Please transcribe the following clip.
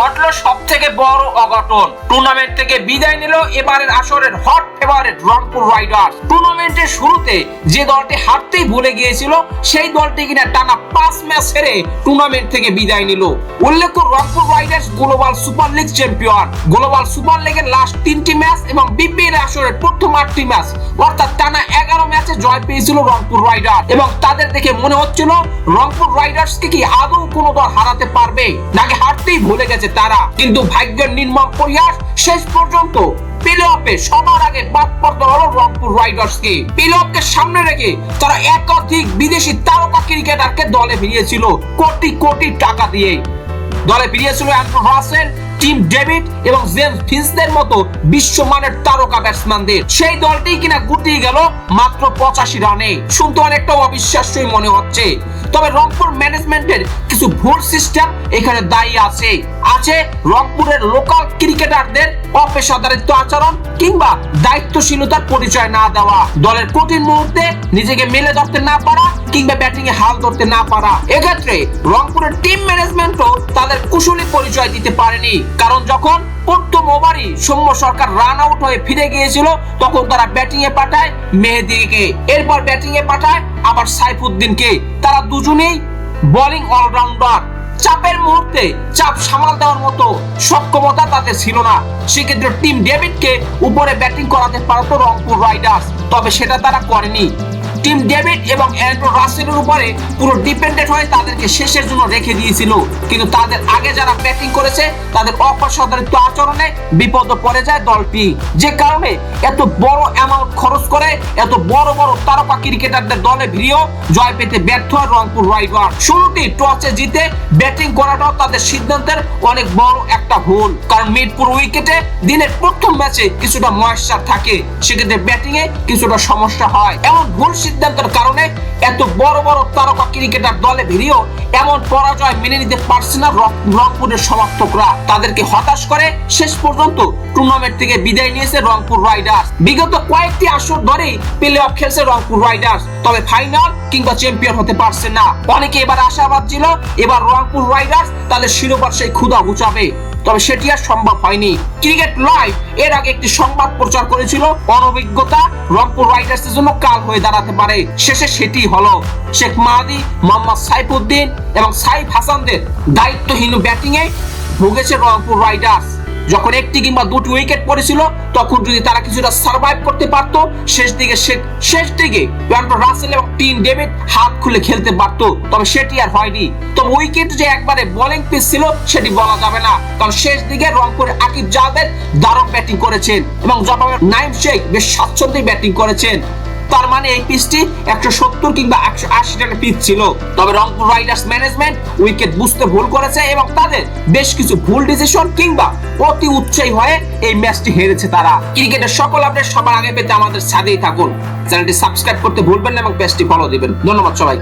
ঘটলো সব থেকে বড় অঘটন। টুর্নামেন্ট থেকে বিদায় নিল এবারের আসরের হট ফেভারিট রংপুর রাইডার্স টুর্নামেন্টের শুরুতে যে দলটি হারতেই ভুলে গিয়েছিল, সেই দলটি কিনা টানা পাঁচ ম্যাচ হেরে টুর্নামেন্ট থেকে বিদায় নিল। উল্লেখ্য, Rangpur Riders Global Super League champion Global Super লিগের লাস্ট তিনটি ম্যাচ এবং বিপিএল আসরের প্রথম আটটি ম্যাচ। অর্থাৎ টানা এগারো ম্যাচে জয় পেয়েছিল রংপুর রাইডার্স এবং তাদের দেখে মনে হচ্ছিল, রংপুর রাইডার্স কে কি আদৌ কোনো দল হারাতে পারবে? নাকি হারতেই ভুলে গেছে তারা। কিন্তু ভাগ্যের নির্মম পরিহাস শেষ পর্যন্ত প্লে অফে সবার আগে বাদ পড়তে হলো রংপুর সামনে রেখে তারা একাধিক বিদেশি তারকা ক্রিকেটারকে দলে কোটি কোটি টাকা দিয়ে। দলে অ্যান্ড্রু রাসেল টিম ডেভিড এবং জেমস ফিন্সদের মতো বিশ্বমানের তারকা ব্যাটসম্যানদের। সেই দলটি কিনা গুটিয়ে গেল মাত্র পঁচাশি রানে। শুনতে অনেকটা অবিশ্বাস্যই মনে হচ্ছে। তবে রংপুর ম্যানেজমেন্টের কিছু ভুল সিস্টেম এখানে দায়ী আছে। আছে রংপুরের লোকাল ক্রিকেটারদের অপেশাদারিত্ব আচরণ কিংবা দায়িত্বশীলতার পরিচয় না দেওয়া। দলের কঠিন মুহূর্তে নিজেকে মেলে ধরতে না পারা কিংবা ব্যাটিং এ হাল ধরতে না পারা। এক্ষেত্রে রংপুরের টিম ম্যানেজমেন্টও তাদের কুশলী পরিচয় দিতে পারেনি। কারণ যখন প্রথম ওভারই সৌম্য সরকার রান আউট হয়ে ফিরে গিয়েছিল, তখন তারা ব্যাটিং এ পাঠায় মেহেদিকে। এরপর ব্যাটিং এ পাঠায় আবার সাইফুদ্দিনকে। তারা দুজনেই বোলিং অলরাউন্ডার চাপের মুহূর্তে চাপ সামাল দেওয়ার মতো সক্ষমতা তাদের ছিল না। সেক্ষেত্রে টিম ডেভিডকে উপরে ব্যাটিং করাতে পারতো রংপুর রাইডার্স তবে সেটা তারা করেনি। টিম ডেভিড এবং অ্যান্ড্রু রাসেলের উপরে পুরো ডিপেন্ডেন্ট হয়ে তাদেরকে শেষের জন্য রেখে দিয়েছিল। কিন্তু তাদের আগে যারা ব্যাটিং করেছে, তাদের অপসাধারিত আচরণে বিপদ পড়ে যায় দলটি। যে কারণে এত বড় অ্যামাউন্ট খরচ করে এত বড় বড় তারকা ক্রিকেটারদের দলে ভিড়িয়েও জয় পেতে ব্যর্থ হয় রংপুর রাইডার শুরুটি টসে জিতে ব্যাটিং করাটাও তাদের সিদ্ধান্তের অনেক বড় একটা ভুল। কারণ মিরপুর উইকেটে দিনের প্রথম ম্যাচে কিছুটা ময়েশ্চার থাকে, সেক্ষেত্রে ব্যাটিং এ কিছুটা সমস্যা হয়। এমন ভুল সিদ্ধান্তের কারণে এত বড় বড় তারকা ক্রিকেটার দলে ভিড়িয়েও এমন পরাজয় মেনে নিতে পারছে না রংপুরের সমর্থকরা। তাদেরকে হতাশ করে শেষ পর্যন্ত টুর্নামেন্ট থেকে বিদায় নিয়েছে রংপুর রাইডার্স। বিগত কয়েকটি আসর ধরেই প্লে অফ খেলছে রংপুর রাইডার্স। তবে ফাইনাল কিংবা চ্যাম্পিয়ন হতে পারছে না। অনেকে এবার আশাবাদ ছিল, এবার রংপুর রাইডার্স তাদের শিরোপার সেই ক্ষুধা ঘুচাবে। তবে সেটি আর সম্ভব হয়নি। ক্রিকেট লাইভ এর আগে একটি সংবাদ প্রচার করেছিল, অনভিজ্ঞতা রংপুর রাইডার্স এর জন্য কাল হয়ে দাঁড়াতে পারে। শেষে সেটি হলো। শেখ মাহাদি, মোহাম্মদ সাইফুদ্দিন এবং সাইফ হাসানদের দায়িত্বহীন ব্যাটিংয়ে ভুগেছে রংপুর রাইডার্স। যখন একটি কিংবা দুটি উইকেট পড়েছিল, তখন যদি তারা কিছুটা সার্ভাইভ করতে পারত, শেষ দিকে শেষ দিকে রাসেল এবং টিম ডেভিড হাত খুলে খেলতে পারত। তবে সেটি আর হয়নি। তবে উইকেট যে একবারে বোলিং পিস ছিল, সেটি বলা যাবে না। কারণ শেষ দিকে রংপুরে আকিব জাভেদ দারুণ ব্যাটিং করেছেন এবং জবাবে নাইম শেখ বেশ স্বাচ্ছন্দ্যে ব্যাটিং করেছেন। তার মানে এই পিচটি একশো সত্তর কিংবা একশো আশি টাকা পিচ ছিল। তবে রংপুর রাইডার্স ম্যানেজমেন্ট উইকেট বুঝতে ভুল করেছে এবং তাদের বেশ কিছু ভুল ডিসিশন কিংবা অতি উচ্চই হয়ে এই ম্যাচটি হেরেছে তারা। ক্রিকেটের সকল আপডেট সবার আগে পেতে আমাদের সাথেই থাকুন। চ্যানেলটি সাবস্ক্রাইব করতে ভুলবেন না এবং পেজটি ফলো দিবেন। ধন্যবাদ সবাই